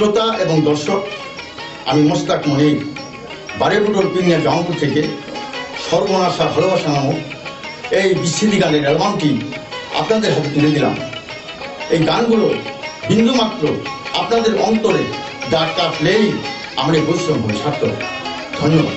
শ্রোতা এবং দর্শক, আমি মোস্তাক মনির, বারেপুটল পিনিয়া জামপুর থেকে সর্বনাশা ভালোবাসা নামক এই বিচ্ছেদি গানের অ্যালবামটি আপনাদের হাতে তুলে দিলাম। এই গানগুলো বিন্দুমাত্র আপনাদের অন্তরে ডাক কাটলেই আমরা বৈষ্ণব সার্থক ধন্যবাদ।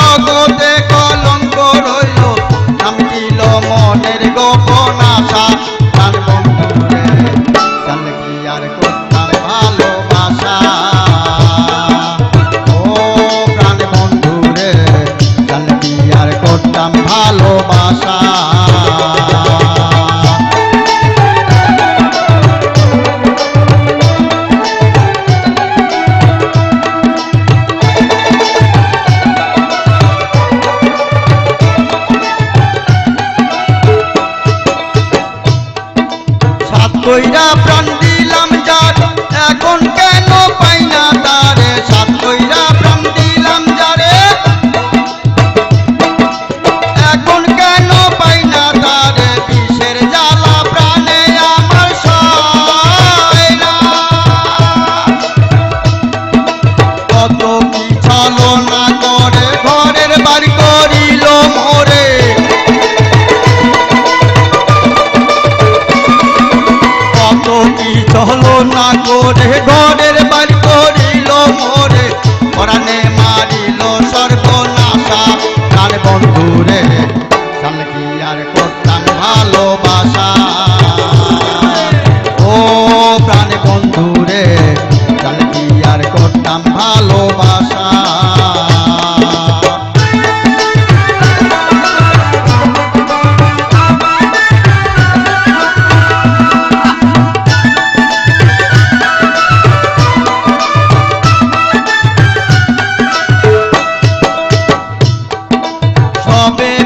কইরা প্রাণ দিলাম যার। এখন কেন পাই না তারে? সাত কইরা প্রাণ দিলাম যারে। এখন কেন পাই না তারে? বিষের জ্বালা প্রাণে আমার সয় কত কি ছলনা কি না করে ঘরের বাড়ি করিল মোরে। পরাণে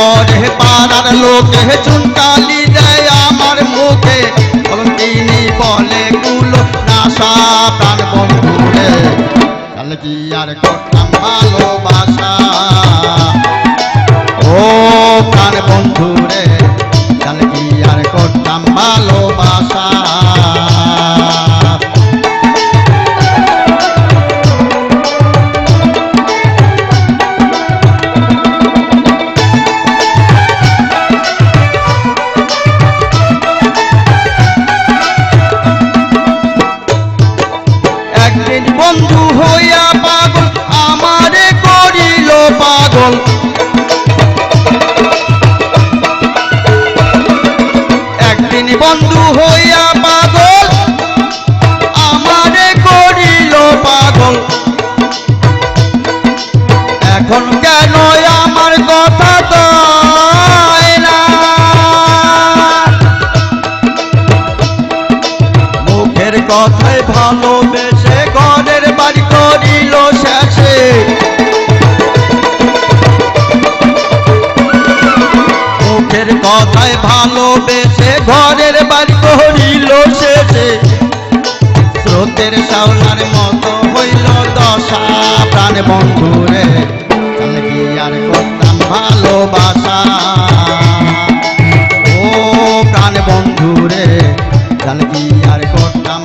পরে পাড়ার লোকে চুনকালি দেয় আমার মুখে। তিনি বলে, কুলো নাশা প্রাণ বন্ধুরে, তাহলে কি আর করতাম ভালোবাসা? ও প্রাণ বন্ধুরে, তাহলে কি আর করতাম ভালোবাসা? হইয়া পাগল, আমারে করিল পাগল। এখন কেন আমার কথা তো মুখের কথায় ভালোবেসে ঘরের বাড়ি করিল শেষে। কথায় ভালোবেসে ঘরের বাড়ি স্রোতের চাওলার মতো হইল দশা। প্রাণ বন্ধুরে কি আর করতাম ভালোবাসা? ও প্রাণ বন্ধুরে জানকি আর করতাম